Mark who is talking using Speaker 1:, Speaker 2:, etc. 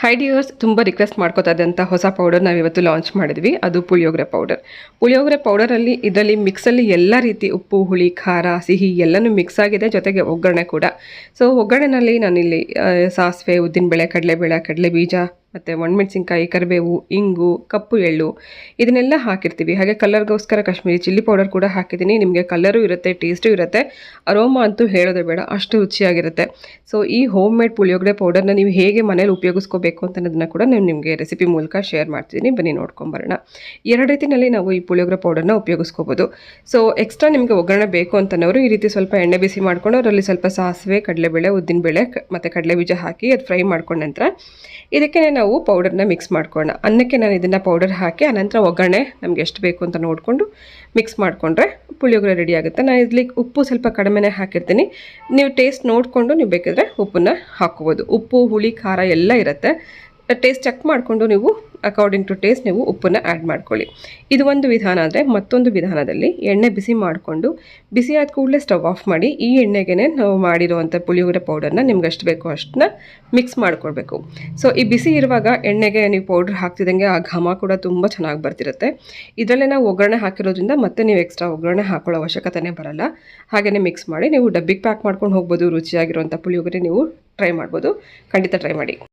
Speaker 1: High dears ತುಂಬ request ಮಾಡ್ಕೋತಾ ಇದ್ದಂಥ ಹೊಸ ಪೌಡರ್ ನಾವು ಇವತ್ತು ಲಾಂಚ್ ಮಾಡಿದ್ವಿ. ಅದು ಪುಳಿಯೋಗರೆ ಪೌಡರ್ ಪುಳಿಯೋಗರೆ ಪೌಡರಲ್ಲಿ ಇದರಲ್ಲಿ ಮಿಕ್ಸಲ್ಲಿ ಎಲ್ಲ ರೀತಿ ಉಪ್ಪು, ಹುಳಿ, ಖಾರ, ಸಿಹಿ ಎಲ್ಲನೂ ಮಿಕ್ಸ್ ಆಗಿದೆ, ಜೊತೆಗೆ ಒಗ್ಗರಣೆ ಕೂಡ. ಸೊ ಒಗ್ಗರಣೆನಲ್ಲಿ ನಾನಿಲ್ಲಿ ಸಾಸಿವೆ, ಉದ್ದಿನಬೇಳೆ, ಕಡಲೆಬೇಳೆ ಕಡಲೆ ಬೀಜ ಮತ್ತು ಒಣಮೆಣಸಿನ್ಕಾಯಿ, ಕರಿಬೇವು, ಇಂಗು, ಕಪ್ಪು ಎಳ್ಳು ಇದನ್ನೆಲ್ಲ ಹಾಕಿರ್ತೀವಿ. ಹಾಗೆ ಕಲರ್ಗೋಸ್ಕರ ಕಾಶ್ಮೀರಿ ಚಿಲ್ಲಿ ಪೌಡರ್ ಕೂಡ ಹಾಕಿದ್ದೀನಿ. ನಿಮಗೆ ಕಲರು ಇರುತ್ತೆ, ಟೇಸ್ಟು ಇರುತ್ತೆ. ಅರೋಮಾ ಅಂತೂ ಹೇಳೋದೇ ಬೇಡ, ಅಷ್ಟು ರುಚಿಯಾಗಿರುತ್ತೆ. ಸೊ, ಈ ಹೋಮ್ ಮೇಡ್ ಪುಳಿಯೋಗರೆ ಪೌಡರ್ನ ನೀವು ಹೇಗೆ ಮನೇಲಿ ಉಪಯೋಗಿಸ್ಕೋಬೇಕು ಅಂತ ಕೂಡ ನಾನು ನಿಮಗೆ ರೆಸಿಪಿ ಮೂಲಕ ಶೇರ್ ಮಾಡ್ತಿದ್ದೀನಿ. ಬನ್ನಿ, ನೋಡ್ಕೊಂಬರೋಣ. ಎರಡು ರೀತಿಯಲ್ಲಿ ನಾವು ಈ ಪುಳಿಯೋಗರೆ ಪೌಡರ್ನ ಉಪಯೋಗಿಸ್ಕೋಬೋದು. ಸೊ, ಎಕ್ಸ್ಟ್ರಾ ನಿಮಗೆ ಒಗ್ಗರಣೆ ಬೇಕು ಅಂತನವರು ಈ ರೀತಿ ಸ್ವಲ್ಪ ಎಣ್ಣೆ ಬಿಸಿ ಮಾಡ್ಕೊಂಡು ಅದರಲ್ಲಿ ಸ್ವಲ್ಪ ಸಾಸಿವೆ, ಕಡಲೆಬೇಳೆ, ಉದ್ದಿನಬೇಳೆ, ಕ- ಮತ್ತು ಕಡಲೆ ಬೀಜ ಹಾಕಿ ಅದು ಫ್ರೈ ಮಾಡ್ಕೊಂಡ ನಂತರ ಇದಕ್ಕೆ ನಾವು ಪೌಡರ್ನ ಮಿಕ್ಸ್ ಮಾಡ್ಕೊಳ್ಳೋಣ ಅನ್ನಕ್ಕೆ ನಾನು ಇದನ್ನು ಪೌಡರ್ ಹಾಕಿ, ಆನಂತರ ಒಗ್ಗರಣೆ ನಮಗೆ ಎಷ್ಟು ಬೇಕು ಅಂತ ನೋಡಿಕೊಂಡು ಮಿಕ್ಸ್ ಮಾಡಿಕೊಂಡ್ರೆ ಪುಳಿಯೋಗರೆ ರೆಡಿ ಆಗುತ್ತೆ. ನಾನು ಇಲ್ಲಿ ಉಪ್ಪು ಸ್ವಲ್ಪ ಕಡಿಮೆನೇ ಹಾಕಿರ್ತೀನಿ. ನೀವು ಟೇಸ್ಟ್ ನೋಡಿಕೊಂಡು ನೀವು ಬೇಕಿದ್ರೆ ಉಪ್ಪನ್ನ ಹಾಕ್ಕೋಬೋದು. ಉಪ್ಪು, ಹುಳಿ, ಖಾರ ಎಲ್ಲ ಇರುತ್ತೆ. ಟೇಸ್ಟ್ ಚೆಕ್ ಮಾಡಿಕೊಂಡು ನೀವು ಅಕಾರ್ಡಿಂಗ್ ಟು ಟೇಸ್ಟ್ ನೀವು ಉಪ್ಪನ್ನು ಆ್ಯಡ್ ಮಾಡ್ಕೊಳ್ಳಿ. ಇದು ಒಂದು ವಿಧಾನ ಆದರೆ ಮತ್ತೊಂದು ವಿಧಾನದಲ್ಲಿ ಎಣ್ಣೆ ಬಿಸಿ ಮಾಡಿಕೊಂಡು, ಬಿಸಿ ಆದ ಕೂಡಲೇ ಸ್ಟವ್ ಆಫ್ ಮಾಡಿ, ಈ ಎಣ್ಣೆಗೆ ನಾವು ಮಾಡಿರುವಂಥ ಪುಳಿಯೋಗರೆ ಪೌಡರ್ನ ನಿಮ್ಗೆ ಎಷ್ಟು ಬೇಕೋ ಅಷ್ಟನ್ನ ಮಿಕ್ಸ್ ಮಾಡ್ಕೊಳ್ಬೇಕು. ಸೊ ಈ ಬಿಸಿ ಇರುವಾಗ ಎಣ್ಣೆಗೆ ನೀವು ಪೌಡ್ರ್ ಹಾಕ್ತಿದ್ದಂಗೆ ಆ ಘಮ ಕೂಡ ತುಂಬ ಚೆನ್ನಾಗಿ ಬರ್ತಿರುತ್ತೆ. ಇದರಲ್ಲೇ ನಾವು ಒಗ್ಗರಣೆ ಹಾಕಿರೋದ್ರಿಂದ ಮತ್ತೆ ನೀವು ಎಕ್ಸ್ಟ್ರಾ ಒಗ್ಗರಣೆ ಹಾಕೊಳ್ಳೋ ಅವಶ್ಯಕತೆನೇ ಬರಲ್ಲ. ಹಾಗೆಯೇ ಮಿಕ್ಸ್ ಮಾಡಿ, ನೀವು ಡಬ್ಬಿಗೆ ಪ್ಯಾಕ್ ಮಾಡ್ಕೊಂಡು ಹೋಗ್ಬೋದು ರುಚಿಯಾಗಿರುವಂಥ ಪುಳಿಯೋಗರೆ ನೀವು ಟ್ರೈ ಮಾಡ್ಬೋದು. ಖಂಡಿತ ಟ್ರೈ ಮಾಡಿ.